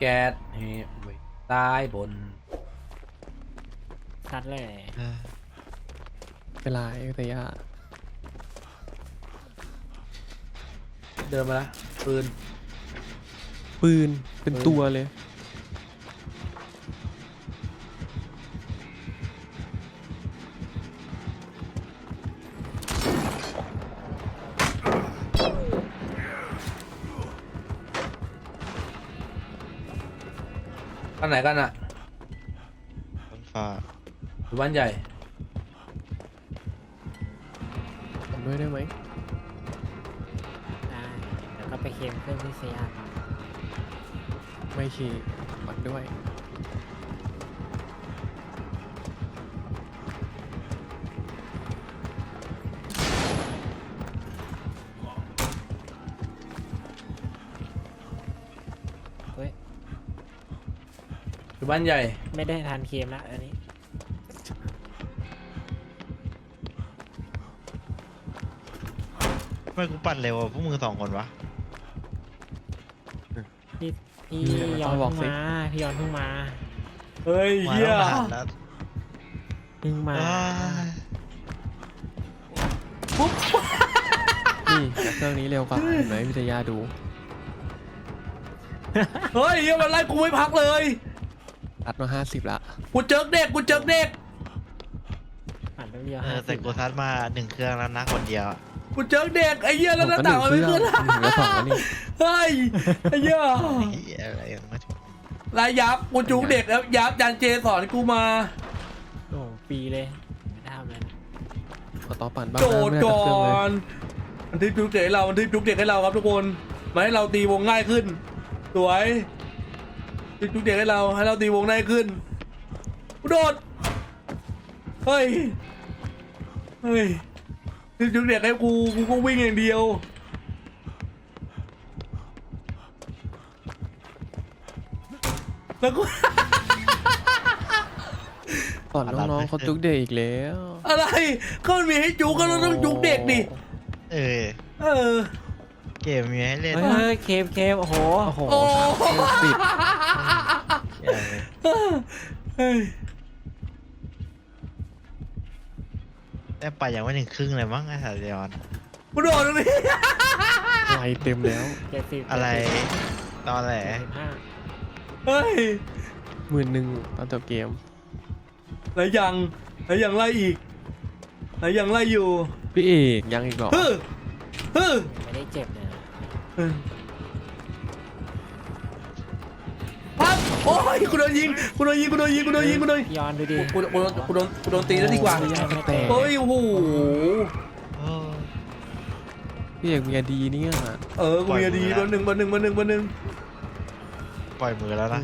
แก๊สเหตุไว้ใต้บน ชัดเลยเวลาเอกตยาเดินมาละปืนปืนเป็นปืนตัวเลย อันไหนกันอะต้นฟ้าหรือบ้านใหญ่ทำด้วยได้ไหมได้แล้วก็ไปเคลมเครื่องที่เซียต่อไม่ขี่ปัดด้วย หรือบ้านใหญ่ ไม่ได้ทันเคลมละอันนี้ ทำไมกูปั่นเร็วกว่าพวกมึงสองคนวะ พี่พี่ย้อนเพิ่งมาพี่ย้อนเพิ่งมาเฮ้ยมาเฮียแล้วนานแล้วเพิ่งมาอ้ายนี่แต่เครื่องนี้เร็วกว่าเห็นไหมวิทยาดู เฮ้ยเฮียมันไล่กูไม่พักเลย ตัดมาห้าสิบละกูเจอเด็กกูเจอเด็กผ่านแป๊บเดียวเออห้าแต่สิบกูซัดมาหนึ่งเครื่องแล้วนะคนเดียวอะกูเจอเด็กไอ้เหี้ยแล้วหน้าผมก็ต่างหมันนึ่ไม่งเคขึ้รื่อนงหนึ่งแล้วสองแล้วนี่เฮ้ยไอ้เหี้ยเหี้ยอะไรยังไม่ถึงลายยับกูจูงเด็กแล้วยับจานเจสอนกูมา โอ้โหปีเลยไม่ได้ทำเลยนะขอต่อปั่นบ้างโจนะดไม่ได้ก่ตัดเครื่องอเลยนมันทิปจุกเด็กให้เรามันทิปจุกเด็กให้เราครับทุกคนมาให้เราตีวงง่ายขึ้น สวยทิป จุกเด็กให้เราให้เราตีวงง่ายขึ้นกูโดดเฮ้ยเฮ้ยทิปจุกเด็กให้กูกูก็วิ่งอย่างเดียวแล้วกูสอนน้องๆเขาจุกเด็กอีกแล้ว อะไรก็มันมีให้จุกก็เราต้องจุกเด็กดิเออเออเกมมีให้เล่นเฮ้ยเฮ้ยเคลมเคลมโอ้โหโอ้โหโอ้สามเครื่องติดเหี้ยเลยเฮ้ยแต่ไปยังไม่ถึงครึ่งเลยมั้งไอ้สัตว์เดียอนกูโดดตรงนี้ไวเต็มแล้วเจ็ดสิบอะไรตอนแหลเจ็ดสิบห้าเฮ้ยหมื่นหนึ่งตอนจบเกม แล้วยังแล้วยังไล่อีกแล้วยังไล่อยู่พี่เอกยังอีกเหรอฮึฮึไม่ได้เจ็บเลยนะฮึปั๊ อ้ยกูโดนยิงกูโดนยิงกูโดนยิงกูโดนยิงกูโดนยิงพี่ย้อนดูดิกูกูโดนกูโดนกูโดนตีแล้วดีกว่าโอ้ยไม่แตกเฮ้ยโอ้โหโอ้พี่เอกมีอดีเนี่ยเออกูมีดีเบอร์หนึ่งเบอร์หนึ่งเบอร์หนึ่งเบอร์หนึ่งปล่อยมือแล้วนะ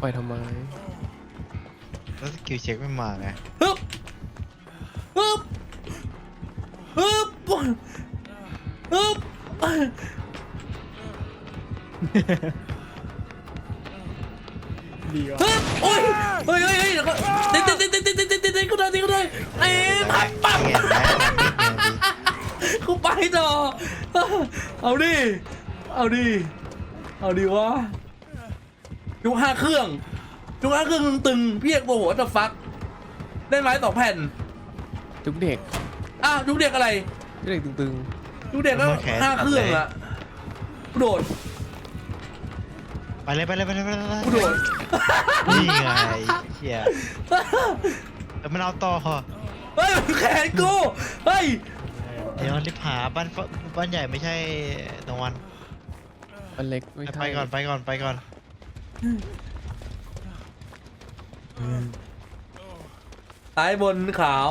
ปล่อยทำไมแล้วสกิลเช็คไม่มาไงฮึบฮึบฮึบฮึบ ดีวะฮึบโอ้ยเฮ้ยเฮ้ยเฮ้ยเดี๋ยวก็ติดติดติดติดติดติดติดติดกูโดนติดกูโดนเอ้ยปั๊บปั๊บเห็นไหมนิดเดียวดิกูไปต่อเอาดิเอาดิเอาดิวะจุกห้าเครื่องจุกห้าเครื่องตึงๆพี่เอกโมโหจะฟักได้ไม้สองแผ่นจุกเด็กอ้าวจุกเด็กอะไรจุกเด็กตึงจุกเด็กก็ห้าเครื่องอะกูโดดไปเลยไปเลยไปเลยไปเลยกูโดด นี่ไงเฮียแล้วมันเอาต่อเฮ้ยแขนกู เฮ้ย เดี๋ยวรีบหาบ้านฟบ้านใหญ่ไม่ใช่ตรงวันๆอันเล็กไม่ใช่ไปก่อนไปก่อนไปก่อน ซ้ายบนขาว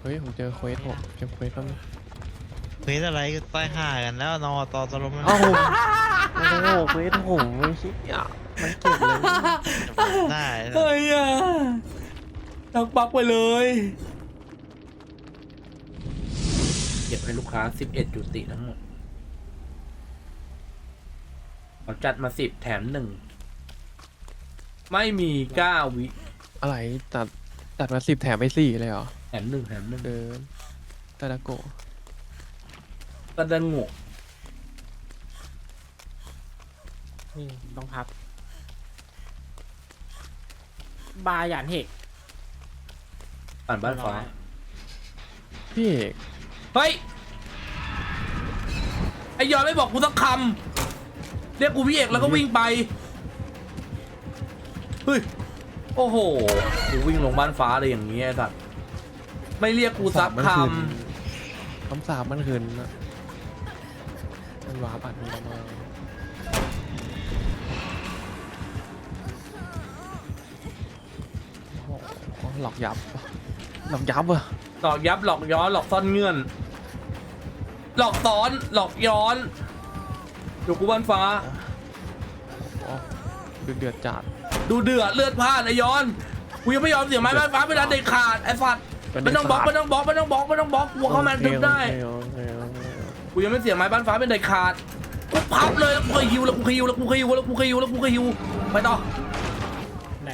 เฮ้ยผมเจอเควสผมเจอเควสแล้วเควสอะไรก็ใต้ห่ากันแล้วนอต่อตลบมัน เอ้าโอ้โหเควสผมไม่ใช่อะ มันเก็บเลยได้เฮ้ยอะตักปักไปเลย เก็บให้ลูกค้า 11จุติทั้งหมดเขาจัดมา 10 แถมหนึ่ง ไม่มี9วิ อะไรตัดตัดมาสิบแถมไปสี่เลยเหรอแถมหนึ่งแถมหนึ่งเดินตาดาโกะกระดังงกนี่ต้องพับ บาหยานเฮกอ่านบ้านฟ้าพี่เอกเฮ้ยไอยอนไม่บอกกูสักคำเรียกกูพี่เอกแล้วก็วิ่งไปเฮ้ยโอ้โหกูวิ่งลงบ้านฟ้าเลยอย่างนี้ไอ้สัตว์ไม่เรียกกูสักคคำสาบมันคืนนะมันวาบัตรมีประมา ลอกยับหลอกยับอะำหลอกยับหลอกย้อนหลอกซ่อนเงื่อน หลอกซ้อนหลอกย้อนอยู่กูบ้านฟ้า โอ้เดือดเดือดจัด ดูเดือดเลือดพลาดไอ้ย้อนกูยังไม่ยอมเสียไม้บ้านฟ้าเวลาเด็ดขาดไอ้ฟัดเป็นไม่ต้องบล็อกเด็ไม่ดขาดต้องบล็อกไม่ต้องบล็อกไม่ต้องบล็อกกูเข้ามาทึบได้โอเคโอเคโอเคโอเคกูยังไม่เสียไม้บ้านฟ้าเป็นเด็ดขาดกูพับเลยแล้วกูก็ฮิวแล้วกูก็ฮิวแล้วกูก็ฮิวแล้วกูก็ฮิวแล้วกูก็ฮิวไปต่อ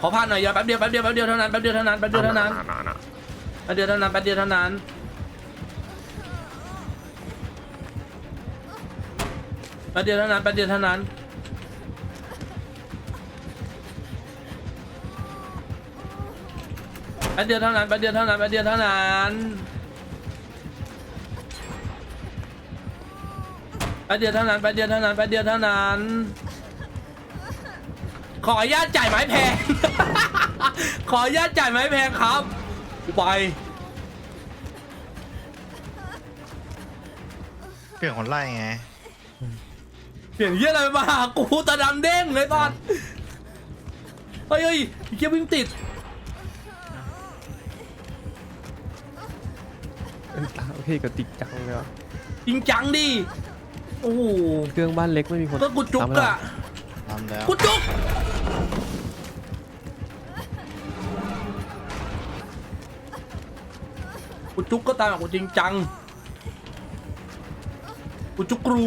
ขอผ่านหน่อยอย่าแป๊บเดียวแป๊บเดียวแป๊บเดียวเท่านั้นแป๊บเดียวเท่านั้นแป๊บเดียวเท่านั้นแป๊บเดียวเท่านั้นแป๊บเดียวเท่านั้นแป๊บเดียวเท่านั้นแป๊บเดียวเท่านั้นแป๊บเดียวเท่านั้นแป๊บเดียวเท่านั้นแป๊บเดียวเท่านั้นแป๊บเดียวเท่านั้นแป๊บเดียวเท่านั้นแป๊บเดียวเท่านั้น ขออนุญาตจ่ายไม้แพง ขออนุญาตจ่ายไม้แพงครับกูไปเปลี่ยนคนไล่ไงเปลี่ยนเยี่ยอะไรมาหากูตาดำเด้งเลยตอนเฮ้ยเฮ้ยไอ้เกียวิ่งติดเป็นตาโอเคกับติ๊กจังเลยว่ะจริงจังดิโอ้โหเครื่องบ้านเล็กไม่มีคนก็กูจุกทำให้เราอะทำแล้วกูจุก กูจุกก็ตามกูจริงจัง กูจุกรู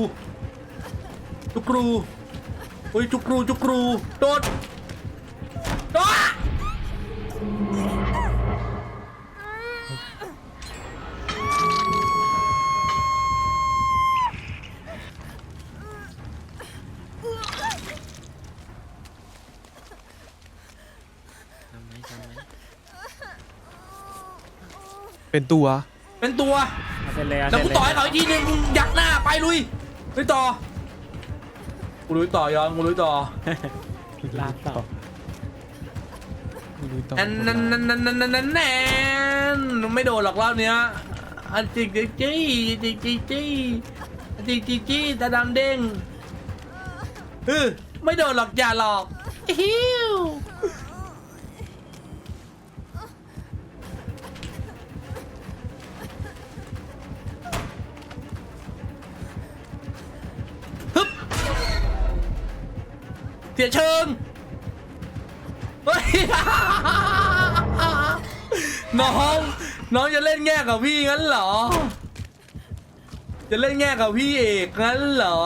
จุกรูเฮ้ยจุกรูจุกรู โดด เป็นตัว เป็นตัว เอาไปเลยเอาแล้วกูไปต่อยเขาอีกทีนึงมึงยักหน้าไปลุยลุยต่อ กูลุยต่อยอนกูลุยต่อลาบต่อไม่รู้ต้องแอนนันนันนันนันนันแนนไม่โดนหรอกรอบเนี้ยอันจิกจิกจี้จิกจิกจี้จิกจิกจี้ตาดำเด้งเออไม่โดนหรอกอย่าหลอกฮิว สียเชิงเฮ้ยน้องน้องจะเล่นแง่กับพี่งั้นเหรอ จะเล่นแง่กับพี่เอกงั้นเหรอ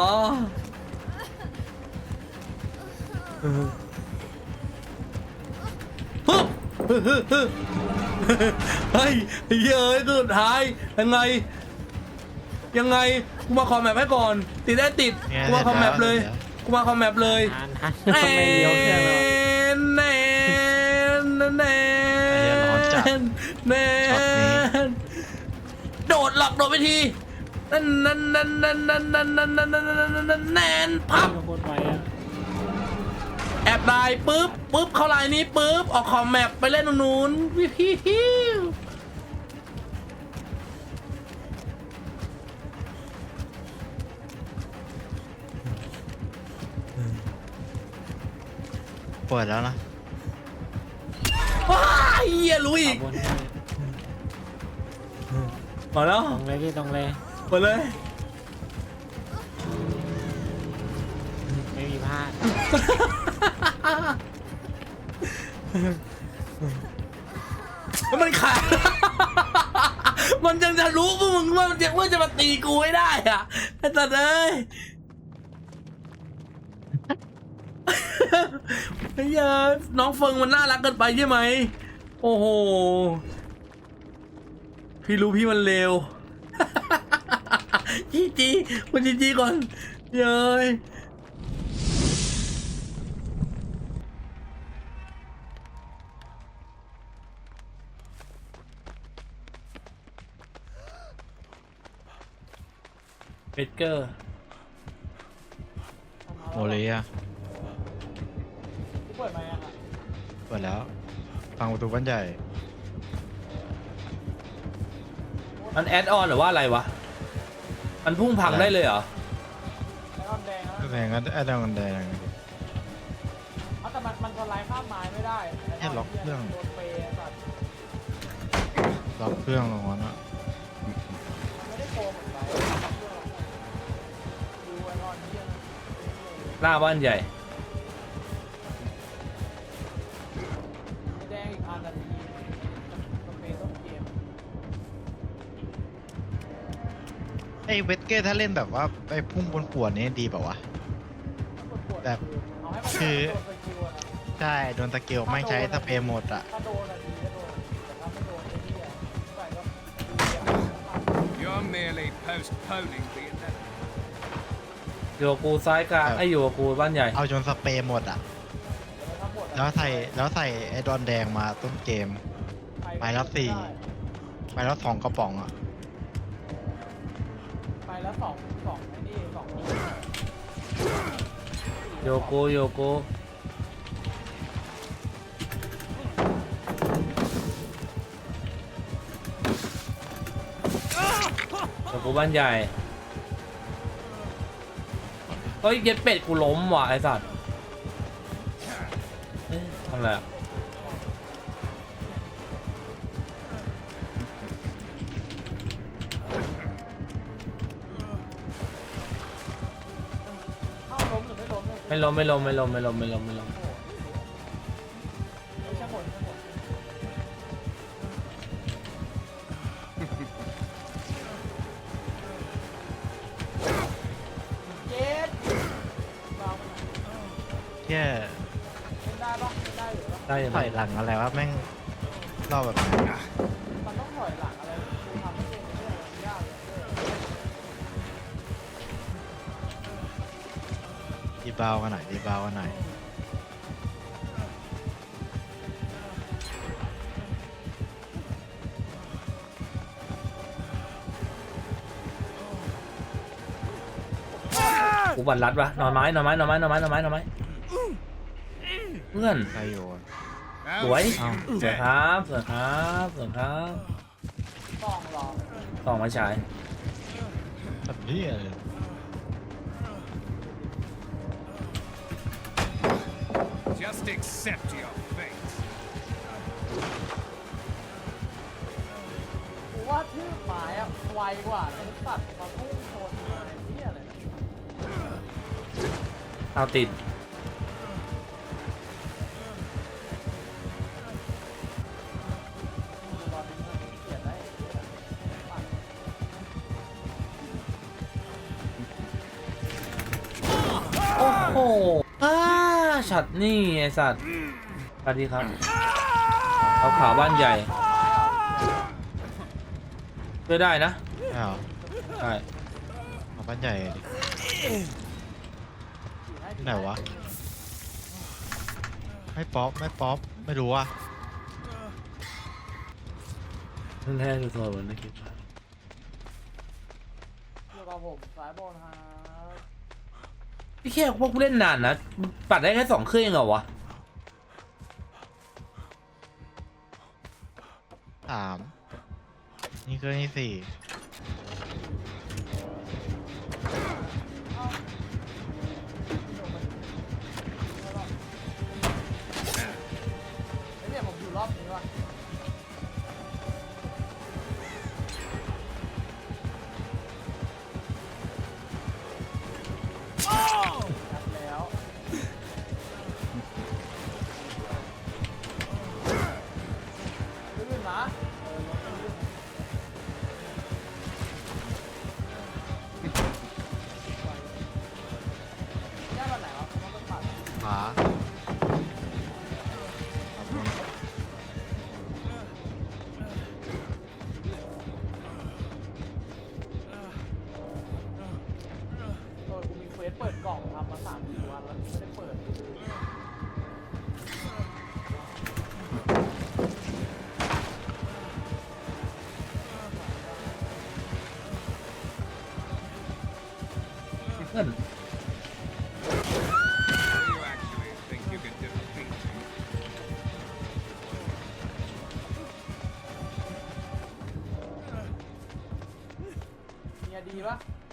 เออฮึบฮึฮึฮึเฮ้ยเย้ยสุดท้ายยังไง ยังไงกูมาคอมแมปให้ก่อน ติดได้ติดกูมาคอมแมปเลย กูมาคอมแมปเลยนานทันไม่เลี้ยวเครื่องแล้ว แนนแนนแนไอ้เหี้ยร้อนจัดนแนช็อตนี้ นโดดหลอกโดดไปทีนั่นนั่นนั่นนั่นนั่นนั่นนั่นนั่นนั่นนั่นนั่นนั่นแนนพับ โคตรไวอะแอบได้ปุ๊บปุ๊บเข้าไลน์นี้ปุ๊บออกคอมแมปไปเล่นตรงนู้นวิวฮิว ปิดแล้วนะว้ายเหี้ยรู้อีขกบวนให้มาแล้วตรงเลยพี่ตรงเลยไปเลยไม่มีพลาดแล้วมันขาด มันยังจะรู้พวกมึงว่ามันจะว่าจะมาตีกูให้ได้อะไอ้สัตว์เอ้ย ไอ้เหี้ยน้องเฟิงมันน่ารักเกินไปใช่ไหม โอ้โห พี่รู้พี่มันเลวจีจีคุณจีจีก่อนเย้ยเบเกอร์โมเลยอะ เปิดแล้วฟังประตูบ้านใหญ่ มันแอดออนหรือว่าอะไรวะ มันพุ่งพังได้เลยเหรอ แล้วก็แดงแล้วก็แพงก็ไอ้ดาวกันแดง เอาแต่มันมันสไลด์ข้ามไม้ไม่ได้แค่ล็อกเครื่อง โดนเปย์สัตว์ล็อกเครื่องลงนั้นอะมันไม่ได้โกงเหมือนไปดูไอ้นอนเที่ยงหน้าบ้านใหญ่ เวทเกอร์ถ้าเล่นแบบว่าไปพุ่งบนขวดนี่ดีเปล่าวะแบบเอาให้มันคือโดนสกิลอะนะใช่โดนสเกลไม่ใช้สเปรย์หมดอะถ้าโดนอะดีก็โดนแต่ถ้าไม่โดนไอ้เหี้ยใส่ก็ You're merely postponing the inevitable. อยู่กับกูซ้ายกลางไอ้ยอยู่กับกูบ้านใหญ่ เอาจนสเปรย์หมดอะแล้วใส่แล้วใส่ไอ้ดอนแดงมาต้นเกม ไปแล้วสี่ ไปแล้วสองกระป๋องอะไป แล้วสองสองไอ้นี่สองโยโกโยโกโยโกบ้านใหญ่เฮ้ยเย็ดเป็ดกูล้มว่ะไอ้สัตว์ทำอะไรอะ ไม่ล้มเนี่ยไม่ล้มไม่ล้มไม่ล้มไม่ล้มไม่ล้มไม่ล้มไม่ใช่ผลใช่ผลเจ็ดเราไปไหนแค่เล่นได้ปะเล่นได้อยู่ปะ ได้ยังถไงอยหลังอะไรวะแม่งรอบแบบนั้นมัน ดีบาวกันหน่อยดีบาวกันหน่อยกูบันรัดวะนอนไม้นอนไม้นอนไม้นอนไม้นอนไม้นอนไม้เพื่อนใครอยู่อะสวย Now, สวยครับสวยครับสวยครับต้องรอส่องมาฉายทำเพี้ยเลย just accept your fate. กูว่าชื่อหมายอะไวกว่าไอ้สัตว์มาพุ่งชนมาไอ้เหี้ยอะไรนะเอาติดดู ฉัดนี่ไอสัตว์สวัสดีครับเขาขาวบ้านใหญ่ช่วยได้นะใช่เหรอใช่มาบ้านใหญ่ดิที่ไหนวะ ไม่ป๊อปไม่ป๊อปไม่รู้อะเพิ่งแท้สุดๆวันนี้คิดอยู่กับผมสายบอลฮา พี่แค่พวกกูเล่นนานนะปัดได้แค่สองเครื่องเองเหรอวะสามนี่เครื่องที่สี่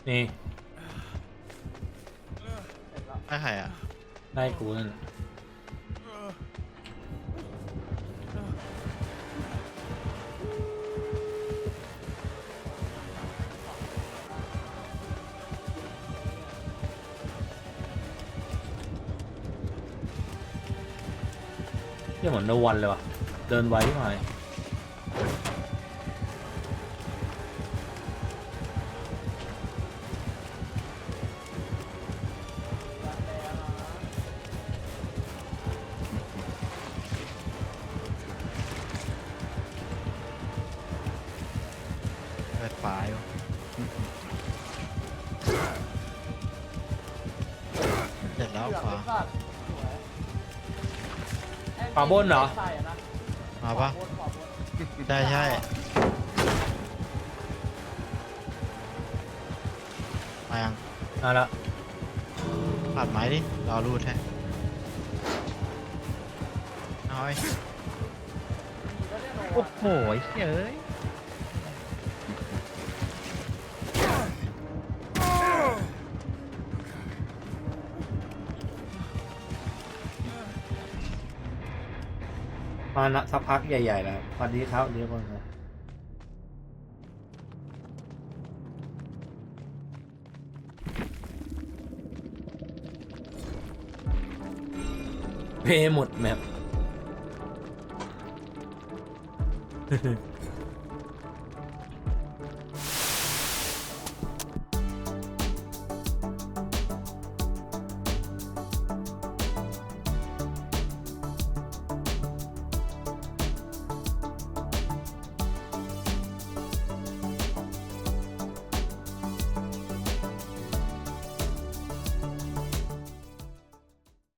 นี่เสร็จแล้วได้ใครอะได้กูนั่นเที่ยเหมือนโนวันเลยว่ะ เดินไวที่หมายร้าน บนเหรอใส่อะนะมาปะขวบนขวาบนใช่ใช่มายังมาละปัดไม้ดิรอรูดให้เอาไอ้มีแล้วเนี่ยโนโอ้วันโหเฮ้ย มานะสักพักใหญ่ๆแล้วสวัสดีครับเรียกว่าไงเพย์หมดแมป